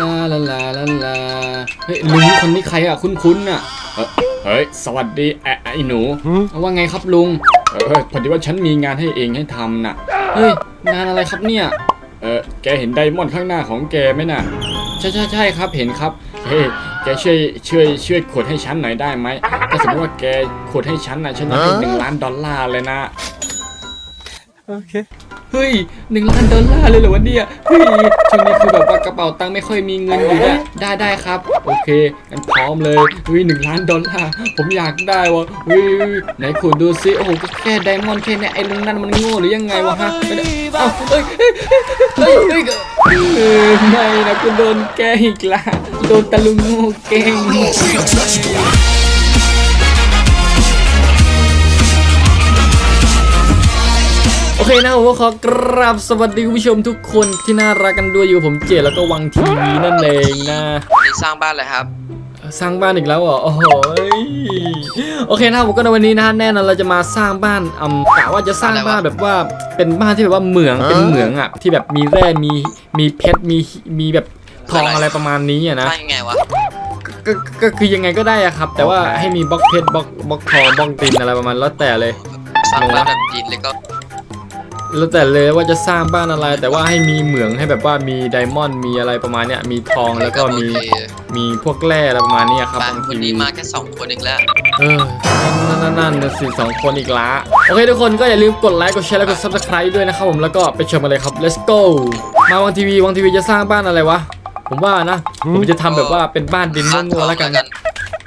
ลาลาลาลาลาเฮ้ยลุงคนนี้ใครอะคุ้นๆอะเอ่อเฮ้ยสวัสดีไอ้ไอ้หนูว่าไงครับลุงเออพอดีว่าฉันมีงานให้เองให้ทำน่ะเฮ้ยงานอะไรครับเนี่ยเออแกเห็นไดมอนด์ข้างหน้าของแกไหมน่ะใช่ใช่ใช่ครับเห็นครับเฮ้ยแกช่วยช่วยช่วยขุดให้ฉันหน่อยได้ไหมถ้าสมมติว่าแกขุดให้ฉันนะฉันจะให้หนึ่งล้านดอลลาร์เลยนะ Okay. เฮ้ยหนึ่งล้านดอลลาร์เลยเหรอวะเนี่ยเฮ้ยช่วงนี้คือแบบว่ากระเป๋าตังค์ไม่ค่อยมีเงินอยู่นี่ยได้ได้ครับ โอเคงั้นพร้อมเลยเฮ้ยหนึ่งล้านดอลลาร์ผมอยากได้วะเฮ้ยไหนคุณดูซิโอ้โหก็แค่ไดมอนด์แค่นี้ไอ้ลุงนั่นมันโง่หรือยังไงวะฮะเอ้าเฮ้ยเฮ้ยเฮ้ยเฮ้ยไม่นะคุณโดนแกอีกละโดนตะลุงโง่แกง อเคนะผมก็ขอกราบสวัสดีคุณผู้ชมทุกคนที่น่ารักกันด้วยอยู่ผมเจแล้วก็วังทีวีนั่นเองนะนี่สร้างบ้านเลยครับ สร้างบ้านอีกแล้วเหรอโอ้โหยโอเคนะครับผมก็ในวันนี้นะฮะแน่นอนเราจะมาสร้างบ้านอืมกะว่าจะสร้างบ้านแบบว่าเป็นบ้านที่แบบว่าเหมืองเป็นเหมืองอะที่แบบมีแร่มีมีเพชรมีมีแบบทองอะไรประมาณนี้อะนะสร้างยังไงวะก็ก็คือยังไงก็ได้อะครับ แต่ว่าให้มีบล็อกเพชรบล็อกบล็อกทองบล็อกดินอะไรประมาณแล้วแต่เลยสร้างบ้านแบบดินเลยก็ แล้วแต่เลยว่าจะสร้างบ้านอะไร แต่ว่าให้มีเหมืองให้แบบว่ามีไดมอนด์มีอะไรประมาณเนี้ยมีทองแล้วก็มีโอเคมีพวกแร่อะไรประมาณเนี้ยครับบ้านบางคนที นี้มาแค่สองคนอีกแล้ว เออ นั่นนั่นนั่นนั่นสิสองคนอีกละโอเคทุกคนก็อย่าลืมกดไลค์กดแชร์แล้วกด subscribe ด้วยนะครับผมแล้วก็ไปชมกันเลยครับ let's go มาวังทีวีวังทีวีจะสร้างบ้านอะไรวะ ผมว่านะ ผมจะทำแบบว่าเป็นบ้านดินบ้านทงัอวงๆแล้วกันแล้วกัน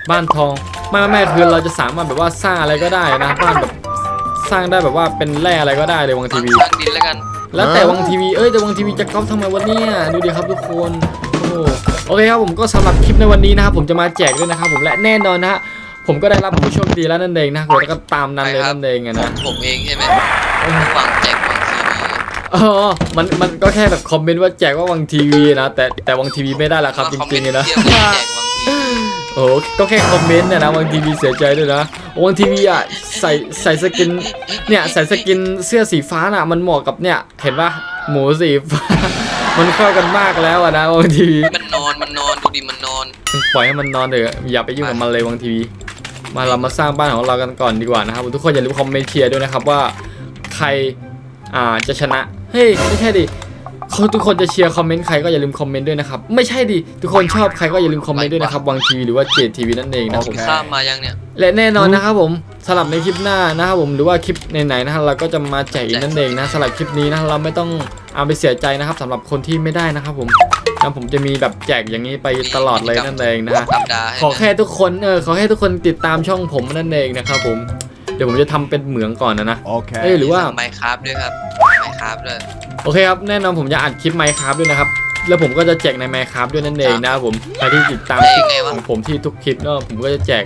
บ้านทอง ไม่ไม่ไม่คือเราจะสามารถแบบว่าสร้างอะไรก็ได้นะ บ้านแบบ สร้างได้แบบว่าเป็นแร่อะไรก็ได้เลยวังทีบ้านวี สร้างดินแล้วกันแล้วแต่วังทีวี เอ้ยแต่วังทีวีจะก๊อปทำไมวะเนี่ยดูดิครับทุกคน โอ้โหโอเคครับผมก็สำหรับคลิปในวันนี้นะครับผมจะมาแจกด้วยนะครับผมและแน่นอนนะฮะผมก็ได้รับผู้โชคดีแล้วนั่นเองนะผมแล้วก็ตามนั้นเลยนั่นเองอะนะ ผมเองใช่ไหมหวังแจกหวังทีวีอ๋อมันมันก็แค่แบบคอมเมนต์ว่าแจกว่าวังทีวีนะแต่แต่วังทีวีไม่ได้ละครับจคอมเมรินงต์ๆเลยนะ โอ้โหก็แค่คอมเมนต์เนี่ยนะวังทีวีเสียใจด้วยนะวังทีวีอะใส่ใส่สกินเนี่ยใส่สกินเสื้อสีฟ้าน่ะมันเหมาะกับเนี่ยเห็นปะหมูสีฟ้ามันเข้ากันมากแล้วอะนะวังทีวีมันนอนมันนอนดูดิมันนอนปล่อยให้มันนอนเถอะอย่าไปยุ่งกับมันเลยวังทีวีมาเรามาสร้างบ้านของเรากันก่อนดีกว่านะครับทุกคนอย่าลืมคอมเมนต์เชียร์ด้วยนะครับว่าใครอ่าจะชนะเฮ้ยไม่ใช่ดิเขา ทุกคนจะเชียร์คอมเมนต์ใครก็อย่าลืมคอมเมนต์ด้วยนะครับ ไม่ใช่ดิ ทุกคนชอบใครก็อย่าลืมคอมเมนต์ด้วยนะครับ วังทีวีหรือว่าเจดทีวีนั่นเองนะครับผมข้ามมายังเนี่ย และแน่นอนนะครับผมสลับในคลิปหน้านะครับผมหรือว่าคลิปไหนๆนะฮะเราก็จะมาแจกอีกนั่นเองนะสลับคลิปนี้นะเราไม่ต้องเอาไปเสียใจนะครับสำหรับคนที่ไม่ได้นะครับผมนะผมจะมีแบบแจกอย่างนี้ไปตลอดเลยนั่นเองนะฮะ สัปดาห์ให้ขอแค่ทุกคนเออขอแค่ทุกคนติดตามช่องผมนั่นเองนะครับผม เดี๋ยวผมจะทำเป็นเหมืองก่อนนะนะ Okay. เอ้ยหรือว่า ไมค์ครับด้วยครับไม ค์ครับด้วย โอเคครับแน่นอนผมจะอัดคลิปไมค์ครับด้วยนะครับ แล้วผมก็จะแจกในไมค์ครับด้วยนั่นเองนะครับผมใครที่ติดตามคลิปของผมที่ทุกคลิปเนาะผมก็จะแจก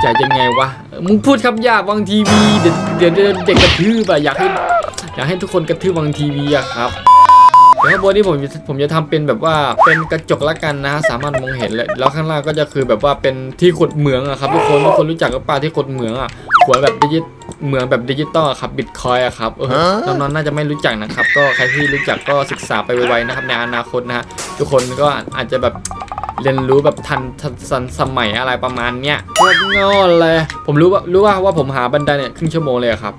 แจกยังไงวะเออมึงพูดคำหยาบวังทีวีเดี๋ยวเดี๋ยวเดี๋ยวเด็กกระทืบอะอยากให้อยากให้ทุกคนกระทืบวังทีวีอะครับ เดี๋ยวข้างบนนี้ผมจะผมจะทำเป็นแบบว่าเป็นกระจกละกันนะฮะสามารถมองเห็นเลยแล้วข้างล่างก็จะคือแบบว่าเป็นที่ขุดเหมืองอะครับทุกคนทุกคนรู้จักกับป่าที่ขุดเหมืองอะหัวแบบดิจิตเหมืองแบบดิจิตอลอะครับบิตคอยอะครับเออน้องๆน่าจะไม่รู้จักนะครับก็ใครที่รู้จักก็ศึกษาไปไวๆนะครับในอนาคตนะฮะทุกคนก็อาจจะแบบเรียนรู้แบบทันทันทันสมัยอะไรประมาณเนี้ยโคตรงอนเลย ผมรู้ว่ารู้ว่าว่าผมหาบันไดเนี่ยครึ่งชั่วโมงเลยอะครับ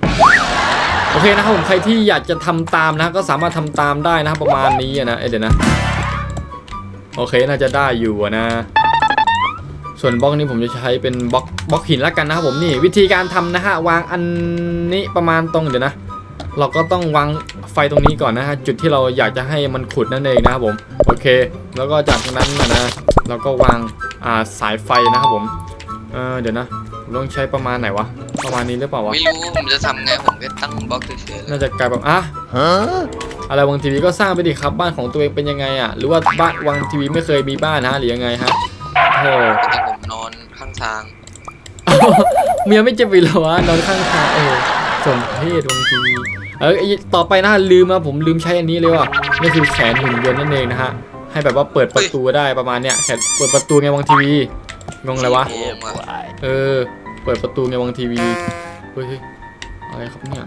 โอเคนะครับผมใครที่อยากจะทำตามนะก็สามารถทำตามได้นะครับประมาณนี้นะเเดี๋ยวนะ โอเคน่าจะได้อยู่นะ ส่วนบล็อกนี้ผมจะใช้เป็นบล็อกบล็อกหินละกันนะครับผมนี่วิธีการทำนะฮะวางอันนี้ประมาณตรงเดี๋ยวนะ เราก็ต้องวางไฟตรงนี้ก่อนนะฮะจุดที่เราอยากจะให้มันขุดนั่นเองนะครับผมโอเค แล้วก็จากนั้นนะนะเราก็วางอ่าสายไฟนะครับผมเออเดี๋ยวนะต้องใช้ประมาณไหนวะ ประมาณนี้หรือเปล่าวะ ไม่รู้ผมจะทำไงผมแค่ตั้งบล็อกเฉยๆเลยน่าจะกลายแบบอะ Huh? อะไรวังทีวีก็สร้างไปดิครับบ้านของตัวเองเป็นยังไงอะ หรือว่าบ้านวังทีวีไม่เคยมีบ้านฮะหรือยังไงฮะโอ้โหแต่ผมนอนข้างทางเมียไม่เจ็บอีกเหรอวะนอนข้างทางเออสมเพศวังทีวีเออไอ้ต่อไปนะลืมนะผมลืมใช้อันนี้เลยว่ะนี่คือแขนหุ่นยนต์นั่นเองนะฮะให้แบบว่าเปิดประตูได้ประมาณเนี้ยแขนเปิดประตูไงวังทีวีงงอะไรวะโอ้มาเออ เปิดประตูไงวังทีวีเฮ้ยเฮ้ยอะไรครับเนี่ย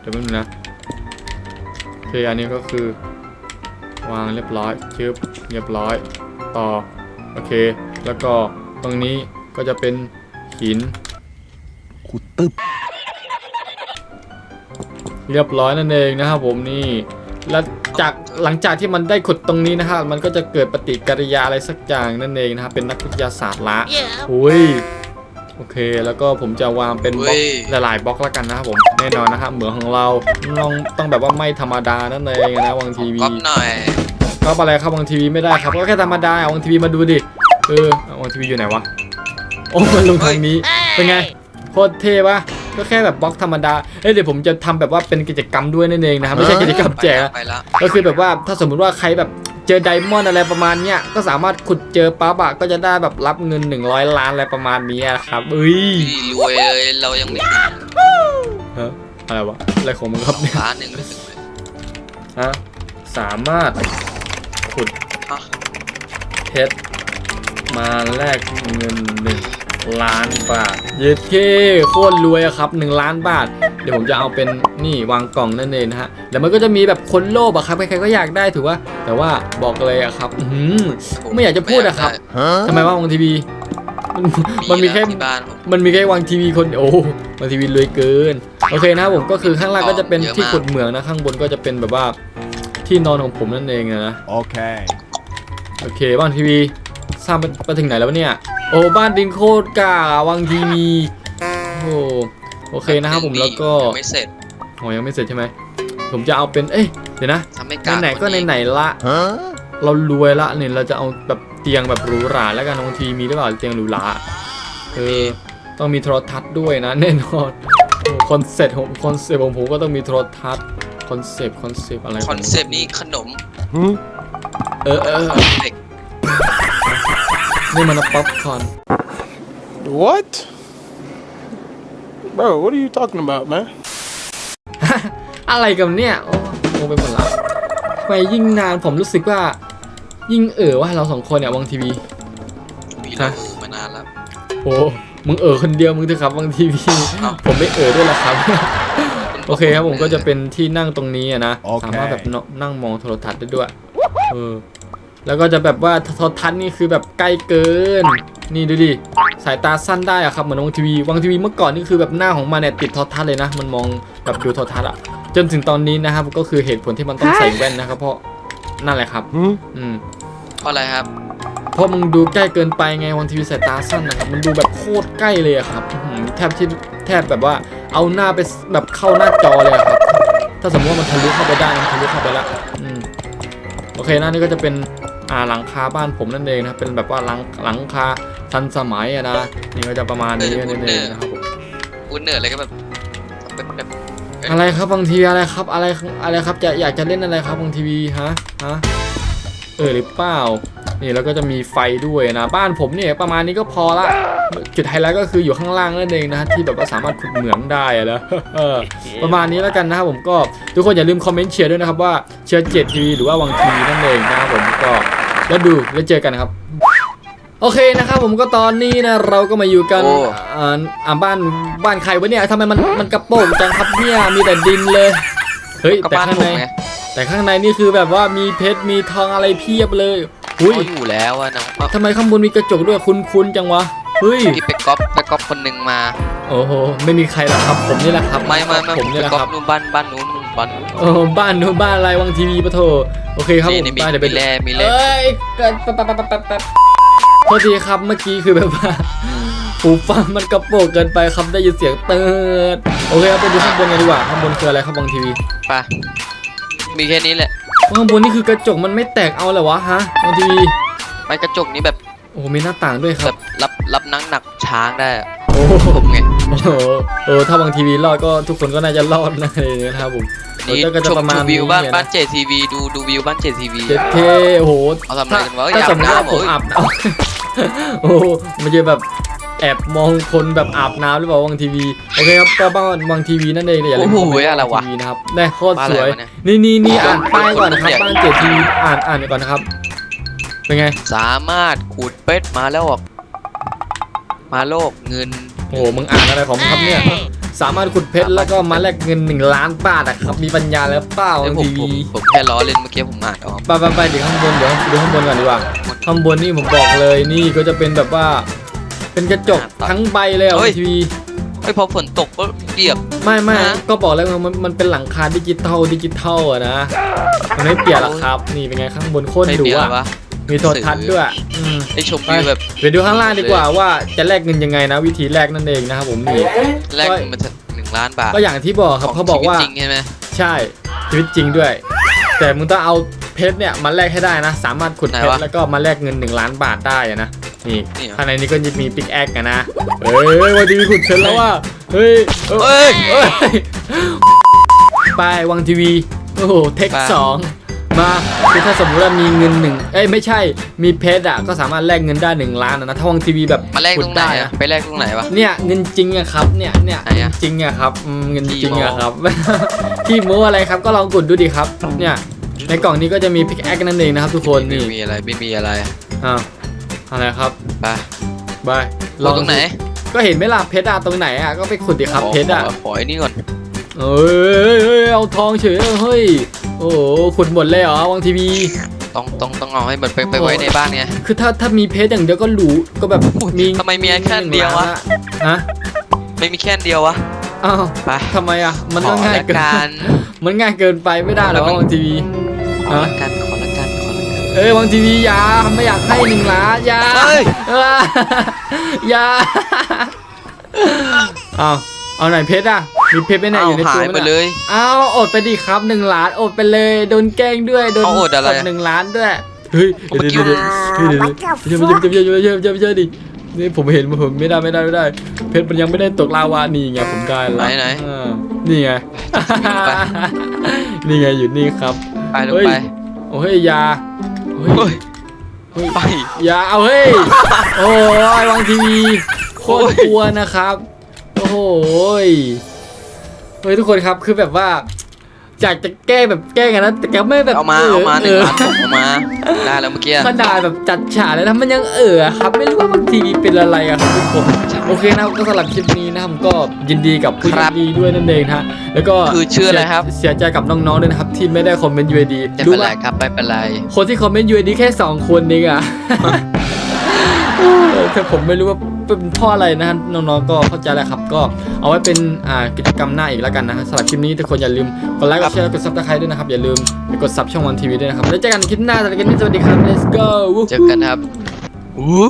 เดี๋ยวแป๊บนึงนะโอเคอันนี้ก็คือ วางเรียบร้อยชึบเรียบร้อย ต่อ โอเค แล้วก็ตรงนี้ก็จะเป็นหินขุดตึ๊บเรียบร้อยนั่นเองนะครับผมนี่แล้วจากหลังจากที่มันได้ขุดตรงนี้นะฮะมันก็จะเกิดปฏิกิริยาอะไรสักอย่างนั่นเองนะครับเป็นนักวิทยาศาสตร์ละอุ้ย โอเค แล้วก็ผมจะวางเป็นบล็อกหลายๆบล็อกแล้วกันนะครับผมแน่นอนนะครับเหมืองของเราต้องต้องแบบว่าไม่ธรรมดานั่นเองนะวางทีวีก๊อปหน่อยก็อะไรครับวางทีวีไม่ได้ครับก็แค่ธรรมดาวางทีวีมาดูดิเออวางทีวีอยู่ไหนวะโอ้มันลงทางนี้เป็นไงโคตรเท่ปะก็แค่แบบบล็อกธรรมดา เอ้ยเดี๋ยวผมจะทำแบบว่าเป็นกิจกรรมด้วยนั่นเองนะครับไม่ใช่กิจกรรมแจกนะไปแล้วก็คือแบบว่าถ้าสมมุติว่าใครแบบ เจอไดมอนด์อะไรประมาณเนี้ยก็สามารถขุดเจอปั๊บอะก็จะได้แบบรับเงิน 100 ล้านอะไรประมาณนี้ครับเอ้ยพี่รวยเลยเรายังไม่ถึงฮะอะไรวะอะไรของมึงครับเนี่ยล้านหนึ่งไม่ถึงเลยฮะสามารถขุดอะเพชรมาแลกเงินหนึ่ง ล้านบาท เย็ดเท่โคตรรวยอะครับหนึ่งล้านบาท เดี๋ยวผมจะเอาเป็นนี่วางกล่องนั่นเองนะฮะแล้วมันก็จะมีแบบคนโลภอะครับใครๆก็อยากได้ถือว่า แต่ว่าบอกเลยอะครับอื้อหือไม่อยากจะพูดอะครับฮะทำไมว่าวางทีวีมันมันมีแค่ที่บ้านผมมันมีแค่วางทีวีคนโอ้วางทีวีรวยเกิน โอเคนะครับผมก็คือข้างล่างก็จะเป็นเยอะมากที่ขุดเหมืองนะ ข้างบนก็จะเป็นแบบว่าที่นอนของผมนั่นเองอะนะโอเคโอเคบ้านทีวีสร้างไปไปถึงไหนแล้ววะเนี่ยโอ้บ้านดินโคตรกากอะวางทีวีโอ้โอเคนะครับผมแล้วก็ยังไม่เสร็จอ๋อยังไม่เสร็จใช่ไหมผมจะเอาเป็นเอ้ยเดี๋ยวนะทำไม่กล้าไหนๆก็ไหนๆละฮะเรารวยละเนี่ยเราจะเอาแบบเตียงแบบหรูหราแล้วกันบางทีมีหรือเปล่าเตียงหรูหราเออต้องมีโทรทัศน์ด้วยนะแน่นอนคอนเซ็ปต์ของคอนเซ็ปต์ของผมก็ต้องมีโทรทัศน์คอนเซ็ปต์คอนเซ็ปต์อะไรขคงอนเซปต์นี้ขนมหึเออเออเด็ก นี่มันป๊อปคอร์น What? Bro, what are you talking about, man? อะไรกับเนี่ย โอ้โงไปหมดละทำไมยิ่งนานผมรู้สึกว่า ยิ่งเออว่าเราสองคนเนี่ยวางทีวีมีเราเออมานานแล้วโอ้มึงเออคนเดียวมึงเถอะครับวางทีวีเอ้าผมไม่เออด้วยหรอกครับ โอเคครับผมก็จะเป็นที่นั่งตรงนี้อะนะโอเคสามารถแบบเนาะนั่งมองโทรทัศน์ได้ด้วย เออ แล้วก็จะแบบว่าโทรทัศน์นี่คือแบบใกล้เกิน นี่ดูดิสายตาสั้นได้อะครับเหมือนวางทีวีวางทีวีเมื่อก่อนนี่คือแบบหน้าของมันเนี่ยติดโทรทัศน์เลยนะ มันมองแบบดูโทรทัศน์อะจนถึงตอนนี้นะครับก็คือเหตุผลที่มันต้องใส่แว่นนะครับเพราะนั่นแหละครับหึอืมเพราะอะไรครับ เพราะมึงดูใกล้เกินไปไงวันทีวีสายตาสั้นนะครับมันดูแบบโคตรใกล้เลยอะครับอื้อหือแทบที่แทบแบบว่าเอาหน้าไปแบบเข้าหน้าจอเลยอะครับ ถ้าสมมติว่ามันทะลุเข้าไปได้มันทะลุเข้าไปแล้วอืมโอเคนะนี่ก็จะเป็น อ่าหลังคาบ้านผมนั่นเองนะครับเป็นแบบว่าหลังหลังคาทันสมัยอะนะนี่ก็จะประมาณนี้นั่นเองนะครับผมอุ้นเนอร์อะไรก็แบบแบบแบบอะไรครับบางทีอะไรครับอะไรอะไรครับจะอยากจะเล่นอะไรครับบางทีวีฮะฮะเออหรือเปล่านี่แล้วก็จะมีไฟด้วยนะบ้านผมเนี่ยประมาณนี้ก็พอละจุดไฮไลท์ก็คืออยู่ข้างล่างนั่นเองนะที่แบบว่าสามารถขุดเหมืองได้อะนะประมาณนี้แล้วกันนะครับผมก็ทุกคนอย่าลืมคอมเมนต์เชียร์ด้วยนะครับว่าเชียร์เจ็ดทีวีหรือว่าวังทีวีนั่นเองนะครับผมก็ แล้วดูแล้วเจอกันนะครับ โอเคนะครับผมก็ตอนนี้นะเราก็มาอยู่กันอ่าอ่าบ้านบ้านใครวะเนี่ยทำไมมันมันกระโปรงจังครับเนี่ยมีแต่ดินเลยเฮ้ยก็แต่บ้านข้างผในมไงแต่ข้างในนี่คือแบบว่ามีเพชรมีทองอะไรเพียบเลยอุ้ยเขาอยู่แล้วอะน้องทำไมข้างบนมีกระจกด้วยคุ้นๆจังวะ เฮ้ยที่ไปก๊อปไปก๊อปคนหนึ่งมา โอ้โหไม่มีใครหรอกครับ ผมนี่แหละครับไม่ไม่ไม่ผมนี่ไปแหละก๊อคปรับนู่นบ้านบ้านนู้นนู่นบ้านนู้น โอ้บ้านนู้นบ้านอะไรวังทีวีปะโถโอเคครับนี่ผมนี่มีบ้านเดี๋ยวไปมีแร่มีแร่ เอ้ยเกิดแป๊บแป๊บแป๊บแป๊บแป๊บโทษทีครับเมื่อกี้คือแบบว่าหูฟังมันกระโปงเกินไปครับได้ยินเสียงเติร์ดโอเคครับไปดูข้างบนกันดีกว่าข้างบนคืออะไรครับวังทีวีไปมีแค่นี้แหละข้างบนนี่คือกระจกมันไม่แตกเอาเหรอวะฮะวังทีวี ไม่กระจกนี้แบบ โอ้โหมีหน้าต่างด้วยคแบรับบรับรับนักหนักช้างได้อะโอ้โหผมไงโอ้โหเออถ้าบางทีวีรอดก็ทุกคนก็น่าจะรอดนะเลยนะครับผมนี่แล้วก็จะชมประมาณชมวิวบ้านนี้บ้านเจทีวีดูดูวิวบ้านเจทีวี เจ็ดเคโอ้โหเอาทำอะไรกันวะเอ้ยถ้าสมมติว่าอาบน้ำผมเหรออาบน้ำ โอ้โหมันจะแบบแอบมองคนแบบอาบน้ำหรือเปล่าบางทีวีโอเคครับก็บ้านบางทีวีนั่นเองอย่าลืมโอ้โหคอมเมนต์อะไรวะ ทีวีนะครับได้โคตรบ้านสอะไรวย วะเนี่ย นี่นี่นี่อ่านป้ายก่อนนะครับคนอยากบ้านเจ็ดทีวีอ่านอ่านก่อนนะครับ เป็นไง สามารถขูดเป็ดมาแล้วออก มาโลกเงินโอ้โหมึงอ่านอะไรของมึงครับเนี่ย สามารถขุดเพชรแล้วก็มาแลกเงินหนึ่งล้านบาทอะครับ มีปัญญาแล้วเปล่าเอ้ยผมทีผมวีผมแค่ล้อเล่นเมื่อกี้ผมอ่านออกไปไปไปเดี๋ยวข้างบนเดี๋ยวดูข้างบนก่อนดีกว่า ข้างบนนี่ผมบอกเลยนี่ก็จะเป็นแบบว่า เป็นกระจกทั้งใบเลยอะทีวี เฮ้ยพอฝนตกก็เปียก ไม่ไม่ฮะ ก็บอกแล้วไงมันมันเป็นหลังคาดิจิตอลดิจิตอลอะนะ มันไม่เปลี่ยนหรอกครับ นี่เป็นไงข้างบนโคตรไม่ดูเปียกอะวะ มีโทรทัศน์ด้วยอืมได้ชมวิวแบบไปดูข้างล่างดีกว่าว่าจะแลกเงินยังไงนะ วิธีแลกนั่นเองนะครับผมนี่แรกมันจะหนึ่งล้านบาทก็อย่างที่บอกครับขงเขาบอกว่าชีตจริงใช่ไหมใช่ชีวิตจริงด้วย แต่มึงต้องเอาเพชรเนี่ยมาแลกให้ได้นะ สามารถขุดเพชรแล้วก็มาแลกเงิน 1 ล้านบาทได้อะนะนี่ข้างในนี้ก็จะมีปิกแอคกันนะเฮ้ยวันนี้มีขุดเพชรแล้วว่าเฮ้ยเอ้ยเฮ้ยเอ้ยไปวังทีวีโอ้โหเทคไปสอง มาคือถ้าสมมติว่ามีเงินหนึ่งเอ้ยไม่ใช่มีเพชรอะก็สามารถแลกเงินได้หนึ่งล้านอะนะถ้าวังทีวีแบบมาแลกตรงไหนขุดด้อะไปแลกตรงไหนวะ เนี่ยเงินจริงอะครับเนี่ยเนี่ยไหนอะจริงอะครับอืมเงินจขี้ริงโม้อะครับ ที่โม้อะไรครับก็ลองกดดูดิครับเนี่ยในกล่องนี้ก็จะมีพิกแอคนั่นเองนะครับทุกคนไม่นี่มีอะไรไม่มีอะไรอ้าวอะไรครับไปบายลงตรงไหนก็เห็นไหมล่ะเพชรอะตรงไหนอะก็ไปขุดดิครับขอเพชรอะขอขอไอ้นี่ก่อนเอ้ยเอ้ยเอาทองเฉยเฮ้ย โอ้โหขุดหมดเลยเหรอวังทีวี ต้องต้องต้องเอาให้มันไปไปไว้ในบ้านไง คือถ้าถ้ามีเพชรอย่างเดียวก็หรูก็แบบมีทำไมมีแค่อันเดียววะ ฮะไม่มีแค่อันเดียววะ อ้าวไปทำไมอะมันขต้อองง่ายละเกิกันนมันง่ายเกินไปไม่ได้หรอแล้วมันวังทีวีขอละกันขอละกันขอละกันเอ้ยวังทีวีอยาไม่อยากให้หนึ่งล้านอยาเฮ้ยเอออยาเอาเอาไหนเพชรอะ มีเพชรไปไหนอยู่ในตัวไปเลยเอาอดไปดิครับหนึ่งล้านอดไปเลยโดนแกงด้วยโดนเอาอดอะไร หนึ่งล้านด้วยเฮ้ยเดี๋ยวเดี๋ยวเดี๋ยวเฮ้ยเดี๋ยวเดี๋ยว เยี่ยมเยี่ยมเยี่ยมเหยมเหยมเดินี่ผมเห็นผมไม่ได้ไม่ได้ไม่ได้ เพชรมันยังไม่ได้ตกลาวานี่ไงผมได้ละไหนไหนนี่ไงนี่ไงอยู่นี่ครับ ไปลงไปโอ้ยยาเฮ้ยเฮ้ยไป ยาเอาเฮ้ย โอ้ยวางทีวีโคตรกลัวนะครับ โอ้ย เฮ้ยทุกคนครับคือแบบว่าอยากจะแก้แบบแก้กันนะแต่แกไม่แบบเอามาเอามาหนึ่งล้านเอผมเอามาได้แล้วเมื่อกี้อขนาดแบบจัดฉากเลยนะมันยังเออครับ ไม่รู้ว่าบางทีวีเป็นอะไรอะครับทุกคนโอเคนะครับก็สำหรับคลิปนี้นะครับก็ยินดีกับผู้โชคดีด้วยนั่นเองนะฮะแล้วก็คือชื่ออะไรครับเสียใจกับน้องๆด้วยนะครับที่ไม่ได้คอมเมนต์ UID ไม่รู้เป็นไรว่าครับไม่เป็นไรคนที่คอมเมนต์ UID แค่ 2 คนเองอะ แต่ผมไม่รู้ว่าเป็นเพ่ออะไรนะฮะน้องๆก็เข้าใจแล้วครับ ก็เอาไว้เป็นอ่ากิจกรรมหน้าอีกแล้วกันนะฮะสำหรับคลิปนี้ทุกคนอย่าลืมกดไลค์กดแชร์กดซับสไครต์ด้วยนะครับอย่าลืมไปกดซับช่องวันทีวีด้วยนะครับแล้วเจอกันคลิปหน้าสำหรับคลิปนี้สวัสดีครับ let's go เจอกันครับอู้